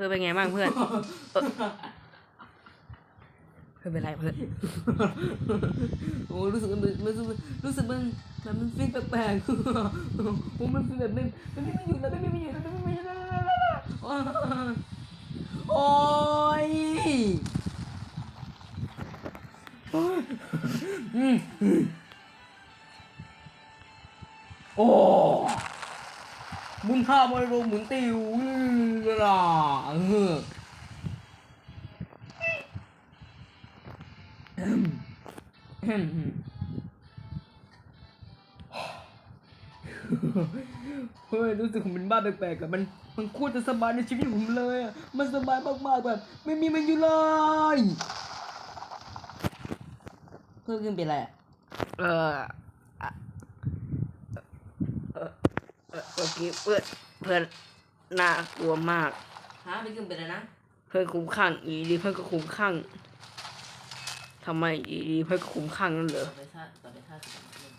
พื่อนเป็นไงบ้างเพื่อนเออเพื่อนเป็นไรเพื่อน โอ้รู้สึกมันรู้สึกรู้สึกมันแบบมันฟินแปลกๆโอ้มันฟินแบบมันมันไม่อยู่แล้วไม่ไม่อยู่แล้วไม่ไม่อยู่แล้วโอ้ยโอ้มุนท่ามาลงหมุนติว กระเออเฮ้ยรู้สึกผมเป็นบ้าแปลกๆอะมันมันโคตรจะสบายในชีวิตผมเลยอะมันสบายมากๆแบบไม่มีมันอยู่เลยเพื่อนขึ้นเป็นไรอะเออะเออเออเมื่อกี้เพื่อนเพื่อน น่ากลัวมากฮะไม่ขึ้นเป็นไรนะเพื่อนคุ้มข้างอีดีเพื่อนก็คุ้มข้างทำไมอีดีเพื่อนก็คุ้มข้างนั่นเหรอต่อไปท่าต่อไปท่าสิบสองเล่น